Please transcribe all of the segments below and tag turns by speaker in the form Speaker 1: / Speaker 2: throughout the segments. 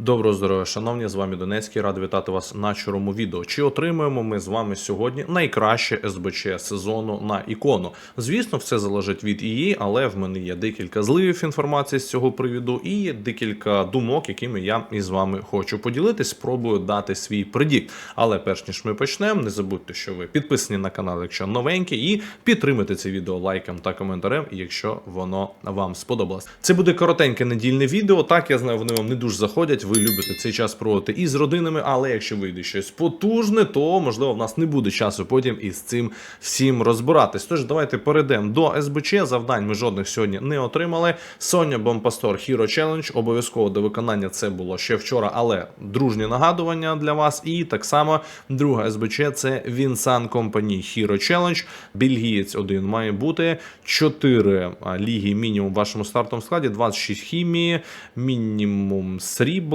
Speaker 1: Доброго здоров'я, шановні, з вами Донецький. Радий вітати вас на чорному відео. Чи отримуємо ми з вами сьогодні найкраще СБЧ сезону на ікону? Звісно, все залежить від її, але в мене є декілька зливів інформації з цього привіду і декілька думок, якими я із вами хочу поділитись. Спробую дати свій придік. Але перш ніж ми почнемо, не забудьте, що ви підписані на канал, якщо новенькі, і підтримайте це відео лайком та коментарем, якщо воно вам сподобалось. Це буде коротеньке недільне відео. Так я знаю, вони вам не дуже заходять. Ви любите цей час проводити із родинами, але якщо вийде щось потужне, то можливо в нас не буде часу потім із цим всім розбиратись. Тож давайте перейдемо до СБЧ. Завдань ми жодних сьогодні не отримали. Соня Бомпастор Hero Challenge. Обов'язково до виконання це було ще вчора, але дружні нагадування для вас. І так само друга СБЧ це Вінсан Company Hero Challenge. Бельгієць один має бути 4 ліги мінімум в вашому стартовому складі, 26 хімії, мінімум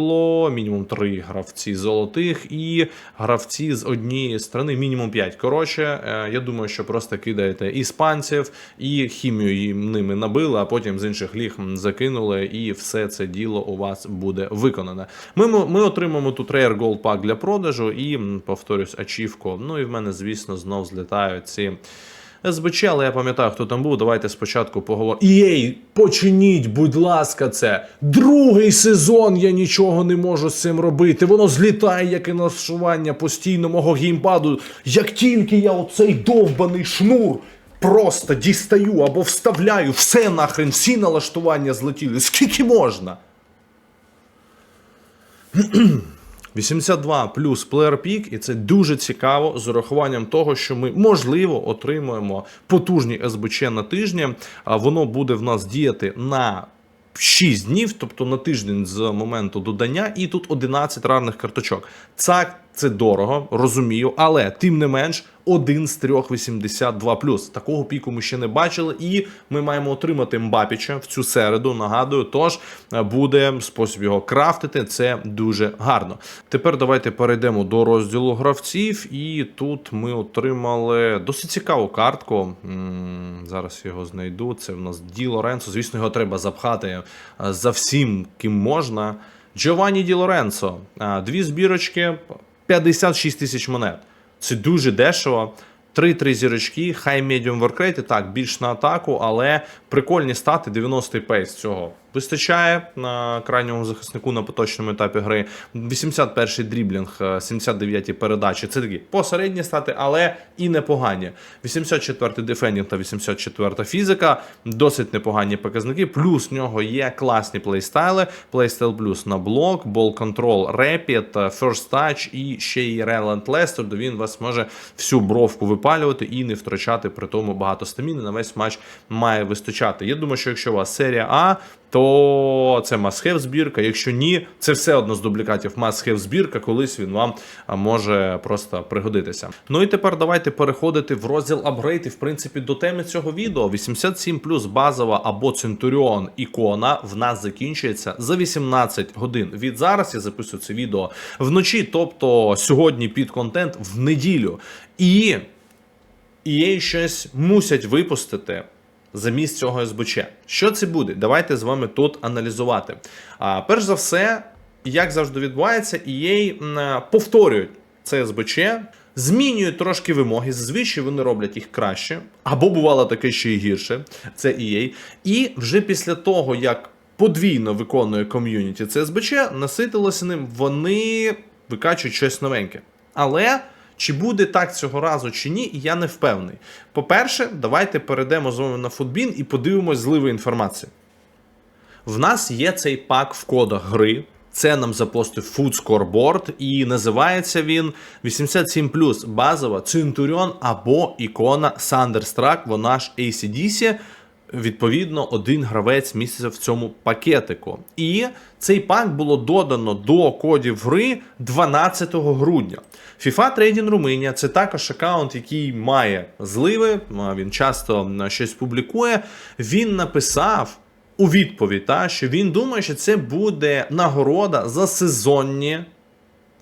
Speaker 1: срібло, мінімум 3 гравці золотих і гравці з однієї сторони, мінімум 5. Коротше, е, я думаю, що просто кидаєте іспанців і хімію їм ними набили, а потім з інших ліг закинули, і все це діло у вас буде виконане. Ми, ми отримаємо тут Rare Gold Pack для продажу і, повторюсь, ачівку. Ну і в мене, звісно, знов злітають ці. СБЧ, але я пам'ятаю, хто там був. Давайте спочатку поговоримо. Єй, починіть, будь ласка, це. Другий сезон я нічого не можу з цим робити. Воно злітає, як і налаштування постійно мого геймпаду. Як тільки я оцей довбаний шнур просто дістаю або вставляю, все нахрен, всі налаштування злетіли. Скільки можна? 82 плюс Player Peak, і це дуже цікаво з урахуванням того, що ми можливо отримуємо потужні СБЧ на тижні. А воно буде в нас діяти на 6 днів, тобто на тиждень з моменту додання, і тут 11 рарних карточок. Це, це дорого, розумію, але тим не менш. Один з трьох 82 Такого піку ми ще не бачили, і ми маємо отримати Мбапіча в цю середу. Нагадую, тож е, буде спосіб його крафтити. Це дуже гарно. Тепер давайте перейдемо до розділу гравців, і тут ми отримали досить цікаву картку. Зараз його знайду. Це в нас Ді Лоренцо. Звісно, його треба запхати е, за всім, ким можна. Джованні Ді Лоренцо. Е, Дві збірочки, 56 тисяч монет. Це дуже дешево. 3-3 зірочки, хай медіум воркрейти, так, більш на атаку, але прикольні стати 90-й пейс цього. Вистачає на крайньому захиснику на поточному етапі гри. 81-й дріблінг, 79-й передачі. Це такі посередні стати, але і непогані. 84-й дефендінг та 84-та фізика. Досить непогані показники. Плюс в нього є класні плейстайли. Плейстайл плюс на блок, бол контрол, репіт, first touch і ще й relentless, тобто він вас може всю бровку випалювати і не втрачати при тому багато стаміни. На весь матч має вистачати. Я думаю, що якщо у вас серія А, то це must-have збірка. Якщо ні, це все одно з дублікатів must-have збірка, колись він вам може просто пригодитися. Ну і тепер давайте переходити в розділ апгрейд і в принципі до теми цього відео. 87 плюс базова або Центуріон ікона в нас закінчується за 18 годин. Від зараз я записую це відео вночі, тобто сьогодні під контент в неділю. І EA щось мусять випустити замість цього СБЧ. Що це буде? Давайте з вами тут аналізувати. А, перш за все, як завжди відбувається, EA повторюють це СБЧ, змінюють трошки вимоги. Зазвичай вони роблять їх краще, або бувало таке ще й гірше. Це EA. І вже після того, як подвійно виконує ком'юніті це СБЧ, наситилося ним, вони викачують щось новеньке. Але. Чи буде так цього разу чи ні, я не впевнений. По-перше, давайте перейдемо з вами на футбін і подивимось зливу інформації. В нас є цей пак в кодах гри. Це нам запостив Food Scoreboard, і називається він 87 базова Центуріон або ікона Thunderstruck, вона ж ACDC. Відповідно, один гравець місяця в цьому пакетику. І цей пак було додано до кодів гри 12 грудня. FIFA Trading Romania це також аккаунт, який має зливи. Він часто щось публікує. Він написав у відповідь, та, що він думає, що це буде нагорода за сезонні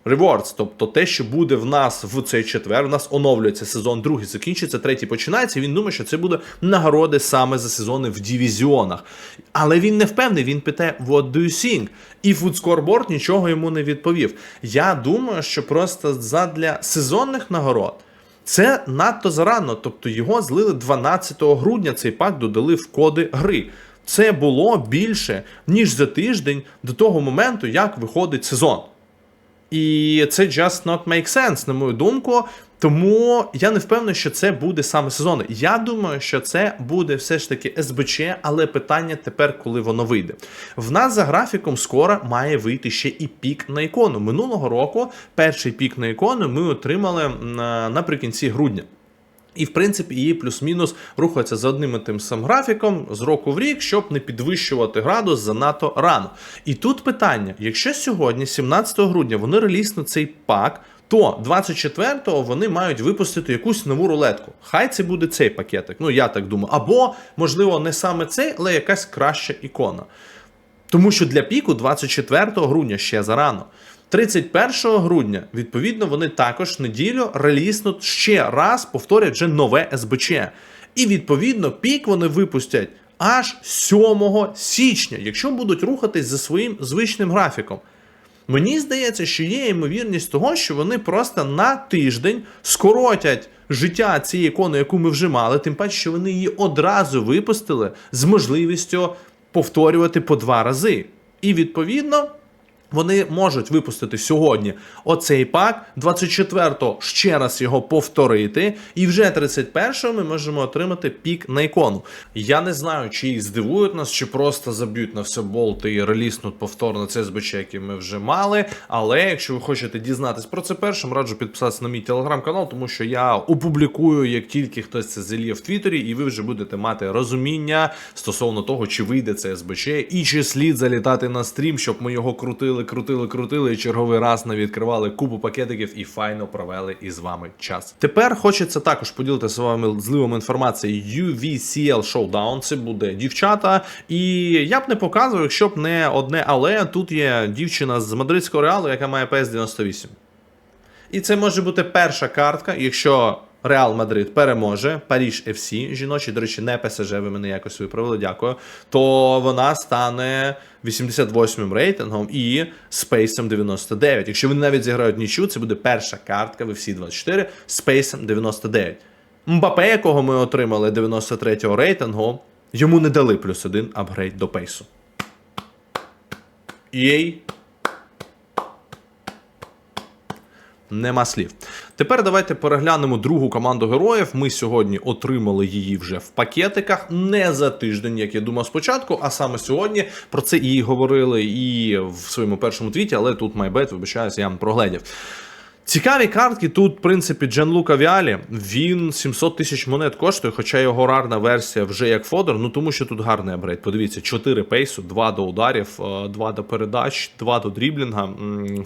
Speaker 1: Rewards, тобто те, що буде в нас в цей четвер, у нас оновлюється сезон, другий закінчиться, третій починається. Він думає, що це буде нагороди саме за сезони в дивізіонах. Але він не впевнений, він питає, what do you think? І Фудскорборд нічого йому не відповів. Я думаю, що просто задля сезонних нагород. Це надто зарано, тобто його злили 12 грудня. Цей пак додали в коди гри. Це було більше ніж за тиждень до того моменту, як виходить сезон. І це just not make sense, на мою думку. Тому я не впевнений, що це буде саме сезон. Я думаю, що це буде все ж таки СБЧ, але питання тепер, коли воно вийде. В нас за графіком скоро має вийти ще і пік на ікону. Минулого року перший пік на ікону ми отримали наприкінці грудня. І, в принципі, її плюс-мінус рухається за одним і тим самим графіком з року в рік, щоб не підвищувати градус занадто рано. І тут питання: якщо сьогодні, 17 грудня, вони реліснуть цей пак, то 24-го вони мають випустити якусь нову рулетку. Хай це буде цей пакетик. Ну я так думаю. Або, можливо, не саме цей, але якась краща ікона. Тому що для піку 24 грудня ще зарано. 31 грудня, відповідно, вони також неділю реліснуть ще раз, повторять вже нове СБЧ. І відповідно пік вони випустять аж 7 січня, якщо будуть рухатись за своїм звичним графіком. Мені здається, що є ймовірність того, що вони просто на тиждень скоротять життя цієї ікони, яку ми вже мали, тим паче, що вони її одразу випустили з можливістю повторювати по два рази. І відповідно. Вони можуть випустити сьогодні оцей пак, 24-го ще раз його повторити, і вже 31-го ми можемо отримати пік на ікону. Я не знаю, чи їх здивують нас, чи просто заб'ють на все болти і реліснуть повторно це СБЧ, який ми вже мали. Але якщо ви хочете дізнатись про це першим, раджу підписатися на мій телеграм-канал, тому що я опублікую, як тільки хтось це заліє в Твіттері, і ви вже будете мати розуміння стосовно того, чи вийде це СБЧ, і чи слід залітати на стрім, щоб ми його крутили крутили, крутили, крутили і черговий раз не відкривали купу пакетиків і файно провели із вами час. Тепер хочеться також поділитися з вами зливом інформації UVCL Showdown. Це буде дівчата. І я б не показував, якщо б не одне, але тут є дівчина з мадридського реалу, яка має PS 98. І це може бути перша картка, якщо. Реал Мадрид переможе Паріж FC, жіночі, до речі, не ПСЖ, ви мене якось виправили, дякую. То вона стане 88-м рейтингом і спейсом 99. Якщо вони навіть зіграють нічу, це буде перша картка в FC 24 спейсом 99. Мбапе, якого ми отримали 93-го рейтингу, йому не дали плюс один апгрейд до пейсу. EA Нема слів. Тепер давайте переглянемо другу команду героїв. Ми сьогодні отримали її вже в пакетиках, не за тиждень, як я думав спочатку, а саме сьогодні. Про це і говорили і в своєму першому твіті, але тут майбет, вибачаюся, я вам проглядів. Цікаві картки тут, в принципі, Джанлука Віалі, він 700 тисяч монет коштує, хоча його рарна версія вже як Фодор, ну тому що тут гарний апгрейд. Подивіться, 4 пейсу, 2 до ударів, 2 е, до передач, 2 до дріблінга,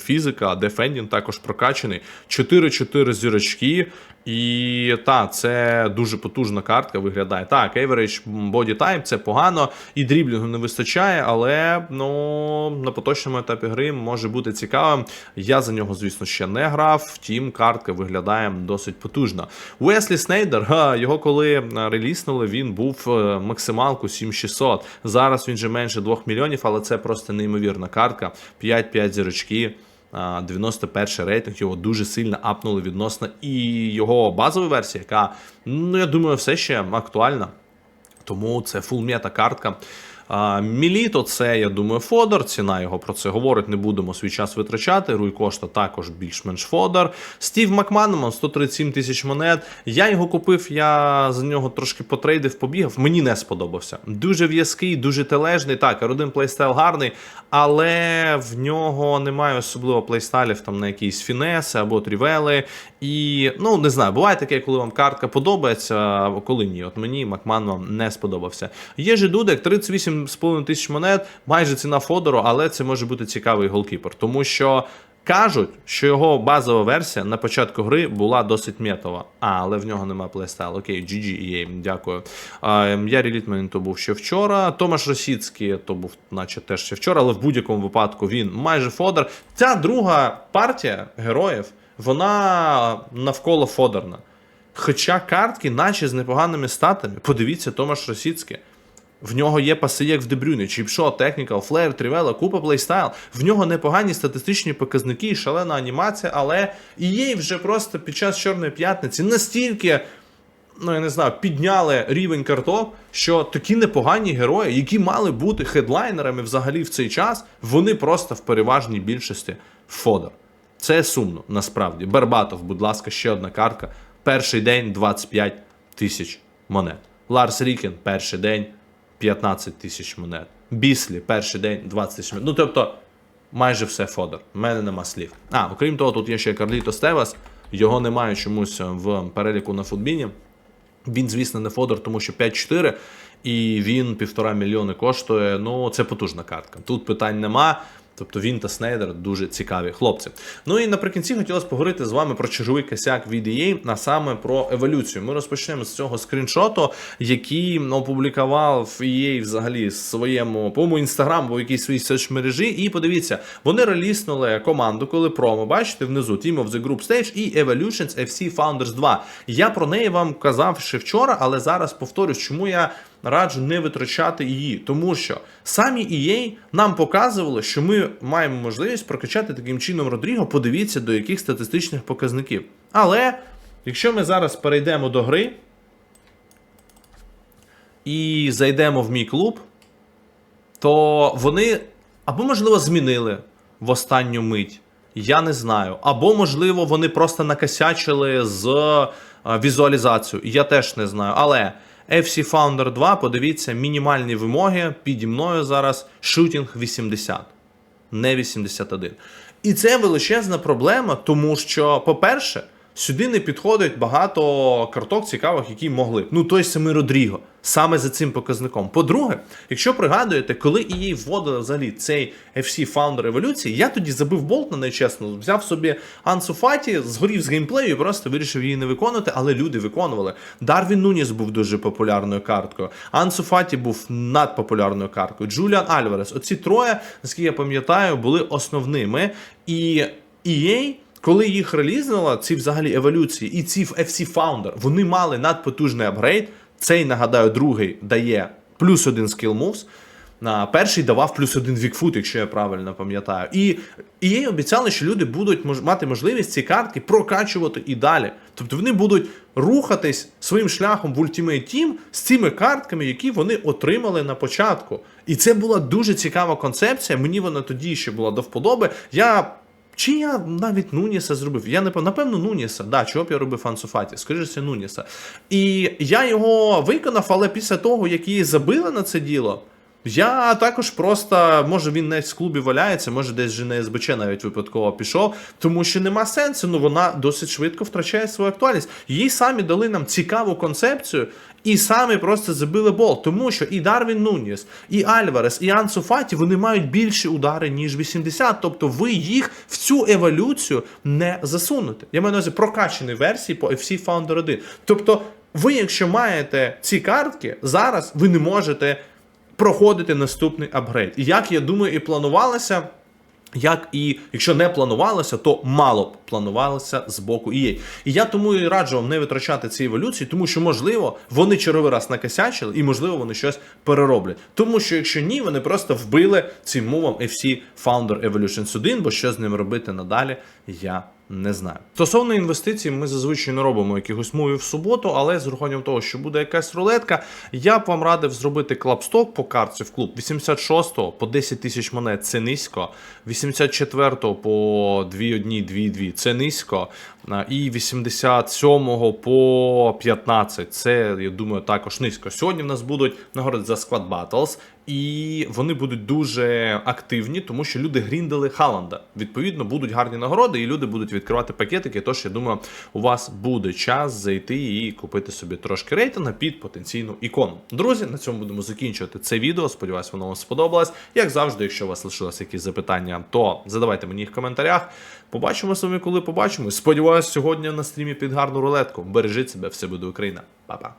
Speaker 1: фізика, дефендінг також прокачаний. 4-4 зірочки. І та, це дуже потужна картка виглядає. Так, average body type це погано, і дріблінгу не вистачає, але ну, на поточному етапі гри може бути цікавим. Я за нього, звісно, ще не грав, втім, картка виглядає досить потужно. Уеслі Снейдер, його коли реліснули, він був е, максималку 7600. Зараз він же менше 2 мільйонів, але це просто неймовірна картка. 5-5 зірочки. 91 рейтинг його дуже сильно апнули відносно і його базова версія, яка, ну я думаю, все ще актуальна. Тому це фулмета картка. Міліто, це, я думаю, Фодор. Ціна його про це говорить, не будемо свій час витрачати. Руй Кошта також більш-менш Фодор. Стів Макманеман 137 тисяч монет. Я його купив, я за нього трошки потрейдив, побігав. Мені не сподобався. Дуже в'язкий, дуже тележний. Так, R1 плейстайл гарний, але в нього немає особливо плейстайлів там на якісь фінеси або трівели. І ну не знаю, буває таке, коли вам картка подобається, коли ні. От мені Макман вам не сподобався. Є же Дудек 38 8,5 тисяч монет, майже ціна Фодору, але це може бути цікавий голкіпер, тому що Кажуть, що його базова версія на початку гри була досить метова, а, але в нього нема плейстайл. Окей, GG EA, дякую. Ем, Ярі Літман то був ще вчора. Томаш Росіцький то був, наче теж ще вчора, але в будь-якому випадку він майже фодер. Ця друга партія героїв, вона навколо фодерна. Хоча картки, наче з непоганими статами, подивіться, Томаш Росіцький. В нього є паси, як в Дебрюні, чіпшот, техніка, флеєр, трівела, купа плейстайл. В нього непогані статистичні показники, шалена анімація, але і їй вже просто під час Чорної п'ятниці настільки, ну я не знаю, підняли рівень карток, що такі непогані герої, які мали бути хедлайнерами взагалі в цей час, вони просто в переважній більшості фодер. Це сумно, насправді. Барбатов, будь ласка, ще одна картка. Перший день 25 тисяч монет. Ларс Рікін, перший день 15 тисяч монет. Біслі, перший день 20 тисяч монет. Ну, тобто, майже все фодер. У мене нема слів. А, окрім того, тут є ще Карліто Стевас. Його немає чомусь в переліку на футбіні. Він, звісно, не фодер, тому що 5-4, і він півтора мільйони коштує. Ну, це потужна картка. Тут питань нема. Тобто він та Снейдер дуже цікаві хлопці. Ну і наприкінці хотілося поговорити з вами про черговий косяк від EA, а саме про еволюцію. Ми розпочнемо з цього скріншоту, який опублікував EA взагалі своєму по-моєму, інстаграм або якійсь своїй соцмережі. І подивіться, вони реліснули команду, коли промо. Бачите внизу Team of the Group Stage і Evolutions FC Founders 2. Я про неї вам казав ще вчора, але зараз повторюсь, чому я раджу не витрачати її, тому що самі EA нам показували, що ми маємо можливість прокачати таким чином Родріго. Подивіться до яких статистичних показників. Але якщо ми зараз перейдемо до гри і зайдемо в мій клуб, то вони або, можливо, змінили в останню мить. Я не знаю. Або, можливо, вони просто накосячили з е, візуалізацією. Я теж не знаю. Але FC Founder 2, подивіться, мінімальні вимоги піді мною зараз шутінг 80, не 81. І це величезна проблема, тому що, по-перше, сюди не підходить багато карток цікавих, які могли. б. Ну, той самий Родріго, саме за цим показником. По-друге, якщо пригадуєте, коли її вводили взагалі цей FC Founder еволюції, я тоді забив болт на неї взяв собі Ансу Фаті, згорів з геймплею і просто вирішив її не виконувати, але люди виконували. Дарвін Нуніс був дуже популярною карткою. Ансу Фаті був надпопулярною карткою. Джуліан Альварес. Оці троє, наскільки я пам'ятаю, були основними. І EA коли їх релізнула, ці взагалі еволюції, і ці FC Founder, вони мали надпотужний апгрейд. Цей, нагадаю, другий дає плюс один скіл moves, а перший давав плюс один вікфут, якщо я правильно пам'ятаю. І їй обіцяли, що люди будуть мож, мати можливість ці картки прокачувати і далі. Тобто вони будуть рухатись своїм шляхом в Ultimate Team з цими картками, які вони отримали на початку. І це була дуже цікава концепція. Мені вона тоді ще була до вподоби. Я чи я навіть Нуніса зробив? Я не напевно Нуніса. Да, чого б я робив Ансуфаті? Скоріше, Нуніса. І я його виконав, але після того, як її забили на це діло. Я також просто, може він не в клубі валяється, може десь вже на СБЧ навіть випадково пішов, тому що нема сенсу, ну вона досить швидко втрачає свою актуальність. Їй самі дали нам цікаву концепцію і самі просто забили бол. Тому що і Дарвін Нуніс, і Альварес, і Ансу Фаті вони мають більші удари, ніж 80. Тобто ви їх в цю еволюцію не засунете. Я маю на увазі прокачані версії по FC Founder 1. Тобто, ви, якщо маєте ці картки, зараз ви не можете проходити наступний апгрейд. І як я думаю, і планувалося. Як і якщо не планувалося, то мало б планувалося з боку EA. І я тому і раджу вам не витрачати ці еволюції, тому що, можливо, вони черговий раз накосячили, і, можливо, вони щось перероблять. Тому що, якщо ні, вони просто вбили цим мовом FC Founder Evolutions 1, бо що з ним робити надалі, я не знаю. Стосовно інвестицій, ми зазвичай не робимо якихось мувів в суботу, але з урахуванням того, що буде якась рулетка, я б вам радив зробити клапсток по картці в клуб 86-го по 10 тисяч монет це низько. 84-го по 2-1, 2-2 це низько. А, І 87 по 15. Це, я думаю, також низько. Сьогодні в нас будуть нагороди за Squad Battles, і вони будуть дуже активні, тому що люди гріндали Халанда. Відповідно, будуть гарні нагороди, і люди будуть відкривати пакетики. Тож я думаю, у вас буде час зайти і купити собі трошки рейтинга під потенційну ікону. Друзі, на цьому будемо закінчувати це відео. Сподіваюсь, воно вам сподобалось. Як завжди, якщо у вас лишилось якісь запитання, то задавайте мені їх в коментарях. Побачимо вами, коли побачимо. Сподіваюсь, сьогодні на стрімі під гарну рулетку. Бережіть себе, все буде Україна. Па-па.